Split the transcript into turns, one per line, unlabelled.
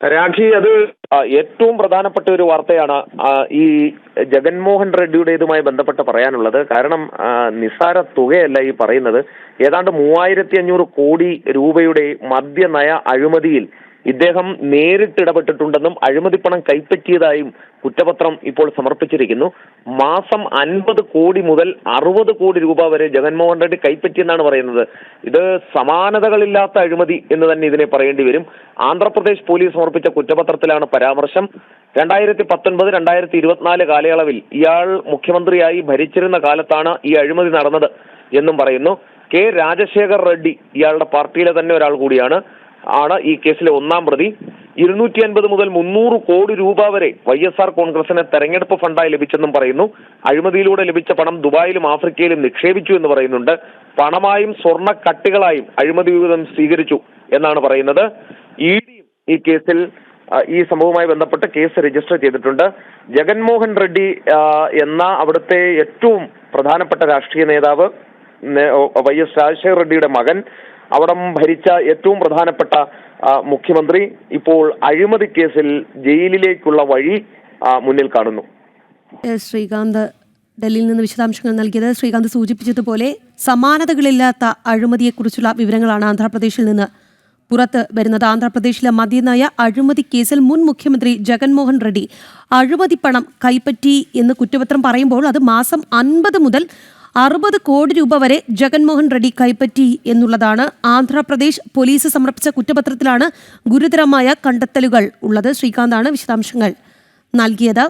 രാഖി അത് ഏറ്റവും പ്രധാനപ്പെട്ട ഒരു വാർത്തയാണ് ഈ ജഗൻമോഹൻ റെഡ്ഡിയുടേതുമായി ബന്ധപ്പെട്ട് പറയാനുള്ളത്. കാരണം നിസാര തുകയല്ല ഈ പറയുന്നത്. ഏതാണ്ട് മൂവായിരത്തി അഞ്ഞൂറ് കോടി രൂപയുടെ മദ്യനയ അഴിമതിയിൽ ഇദ്ദേഹം നേരിട്ട് ഇടപെട്ടിട്ടുണ്ടെന്നും അഴിമതിപ്പണം കൈപ്പറ്റിയതായും കുറ്റപത്രം ഇപ്പോൾ സമർപ്പിച്ചിരിക്കുന്നു. മാസം അൻപത് കോടി മുതൽ അറുപത് കോടി രൂപ വരെ ജഗൻമോഹൻ റെഡ്ഡി കൈപ്പറ്റിയെന്നാണ് പറയുന്നത്. ഇത് സമാനതകളില്ലാത്ത അഴിമതി എന്ന് തന്നെ ഇതിനെ പറയേണ്ടി വരും. ആന്ധ്രാപ്രദേശ് പോലീസ് സമർപ്പിച്ച കുറ്റപത്രത്തിലാണ് പരാമർശം. രണ്ടായിരത്തി പത്തൊൻപത് രണ്ടായിരത്തി ഇരുപത്തിനാല് കാലയളവിൽ ഇയാൾ മുഖ്യമന്ത്രിയായി ഭരിച്ചിരുന്ന കാലത്താണ് ഈ അഴിമതി നടന്നത് എന്നും പറയുന്നു. കെ രാജശേഖർ റെഡ്ഡി ഇയാളുടെ പാർട്ടിയിലെ തന്നെ ഒരാൾ കൂടിയാണ്. ആണ് ഈ കേസിലെ ഒന്നാം പ്രതി. ഇരുന്നൂറ്റി അൻപത് മുതൽ മുന്നൂറ് കോടി രൂപ വരെ വൈ എസ് ആർ കോൺഗ്രസിന് തെരഞ്ഞെടുപ്പ് ഫണ്ടായി ലഭിച്ചെന്നും പറയുന്നു. അഴിമതിയിലൂടെ ലഭിച്ച പണം ദുബായിലും ആഫ്രിക്കയിലും നിക്ഷേപിച്ചു എന്ന് പറയുന്നുണ്ട്. പണമായും സ്വർണ കട്ടികളായും അഴിമതി വിഹിതം സ്വീകരിച്ചു എന്നാണ് പറയുന്നത്. ഇ ഡിയും ഈ കേസിൽ ഈ സംഭവവുമായി ബന്ധപ്പെട്ട് കേസ് രജിസ്റ്റർ ചെയ്തിട്ടുണ്ട്. ജഗൻമോഹൻ റെഡ്ഡി എന്ന അവിടുത്തെ ഏറ്റവും പ്രധാനപ്പെട്ട രാഷ്ട്രീയ നേതാവ് വൈ എസ് രാജശേഖർ റെഡ്ഡിയുടെ മകൻ അവിടം ഭരിച്ച ഏറ്റവും പ്രധാനപ്പെട്ട മുഖ്യമന്ത്രി ഇപ്പോൾ അഴിമതി കേസിൽ ജയിലിലേക്കുള്ള വഴി മുന്നിൽ കാണുന്നു.
ശ്രീകാന്ത് ഡൽഹിയിൽ നിന്ന് വിശദാംശങ്ങൾ നൽകിയത്. ശ്രീകാന്ത് സൂചിപ്പിച്ചതുപോലെ സമാനതകളില്ലാത്ത അഴിമതിയെക്കുറിച്ചുള്ള വിവരങ്ങളാണ് ആന്ധ്രാപ്രദേശിൽ നിന്ന് പുറത്ത് വരുന്നത്. ആന്ധ്രാപ്രദേശിലെ മദ്യനയ അഴിമതി കേസിൽ മുൻ മുഖ്യമന്ത്രി ജഗൻമോഹൻ റെഡ്ഡി അഴിമതി പണം കൈപ്പറ്റി എന്ന് കുറ്റപത്രം പറയുമ്പോൾ അത് മാസം അൻപത് മുതൽ അറുപത് കോടി രൂപ വരെ ജഗൻമോഹൻ റെഡ്ഡി കൈപ്പറ്റി എന്നുള്ളതാണ് ആന്ധ്രാപ്രദേശ് പോലീസ് സമർപ്പിച്ച കുറ്റപത്രത്തിലാണ് ഗുരുതരമായ കണ്ടെത്തലുകൾ ഉള്ളത്. ശ്രീകാന്താണ് വിശദാംശങ്ങൾ. നൽകിയത്